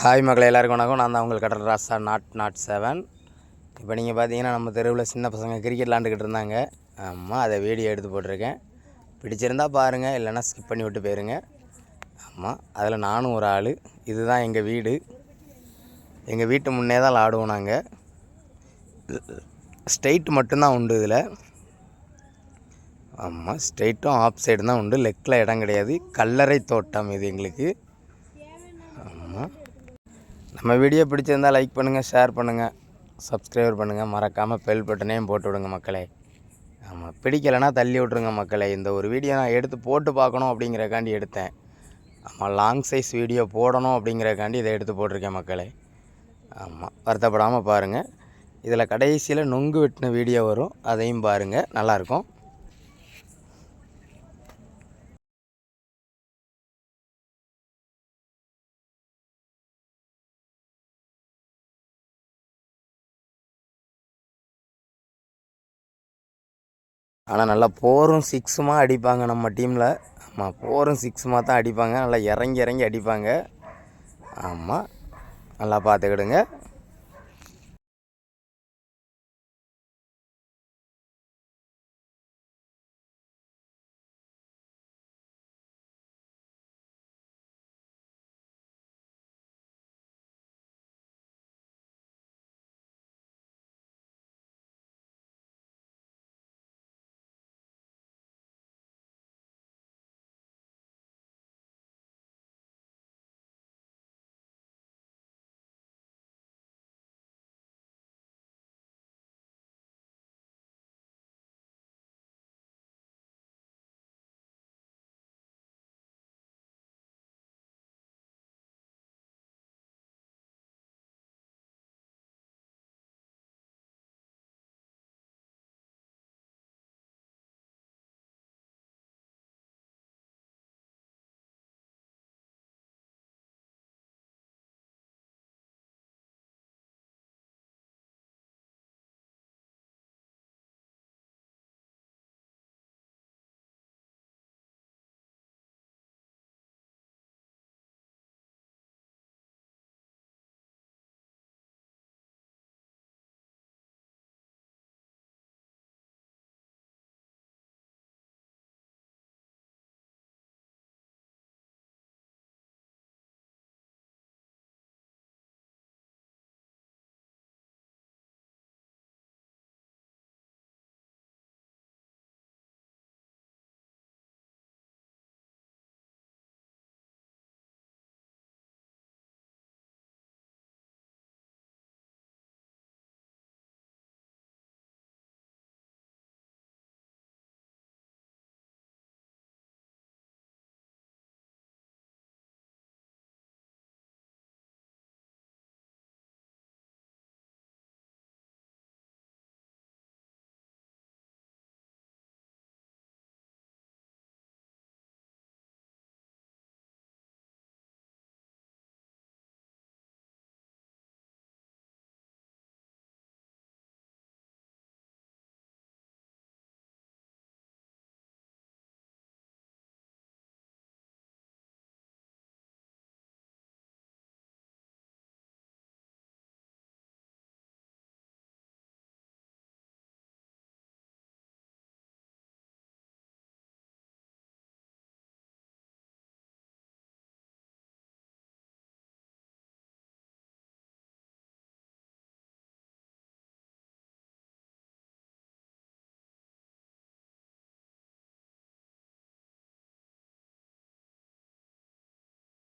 Hi மக்களை எல்லாருக்கும் வணக்கம். நான் தான் உங்கள் கடல் ராசா நாட் நாட் செவன் இப்போ நீங்கள் பார்த்தீங்கன்னா நம்ம தெருவில் சின்ன பசங்க கிரிக்கெட் விளாண்டுக்கிட்டு இருந்தாங்க. ஆமாம் அதை வீடியோ எடுத்து போட்டிருக்கேன். பிடிச்சிருந்தா பாருங்கள் இல்லைன்னா ஸ்கிப் பண்ணி விட்டு போயிருங்க. ஆமாம் அதில் நானும் ஒரு ஆள். இதுதான் எங்கள் வீடு. எங்கள் வீட்டு முன்னே தான் ஆடுவோம் நாங்கள் ஸ்ட்ரெயிட் மட்டும்தான் உண்டு இதில். ஆமாம் ஸ்ட்ரெயிட்டும் ஆஃப் சைடு தான் உண்டு. லெக்கில் இடம் கிடையாது. கல்லறை தோட்டம் இது எங்களுக்கு. நம்ம வீடியோ பிடிச்சிருந்தால் லைக் பண்ணுங்கள் ஷேர் பண்ணுங்கள் சப்ஸ்கிரைபர் பண்ணுங்கள் மறக்காமல் பெல் பட்டனையும் போட்டு விடுங்க மக்களே. ஆமாம் பிடிக்கலைன்னா தள்ளி விட்ருங்க மக்களே. இந்த ஒரு வீடியோ நான் எடுத்து போட்டு பார்க்கணும் அப்படிங்கிறக்காண்டி எடுத்தேன். ஆமாம் லாங் சைஸ் வீடியோ போடணும் அப்படிங்கிறக்காண்டி இதை எடுத்து போட்டிருக்கேன் மக்களே. ஆமாம் வருத்தப்படாமல் பாருங்கள் இதில் கடைசியில் நொங்கு வெட்டின வீடியோ வரும். அதையும் பாருங்கள் நல்லாயிருக்கும் ஆனால் நல்லா போரும் சிக்ஸுமா அடிப்பாங்க நம்ம டீமில் ஆமாம் போரும் சிக்ஸுமாக தான் அடிப்பாங்க. நல்லா இறங்கி இறங்கி அடிப்பாங்க. ஆமாம் நல்லா பார்த்துக்கிடுங்க.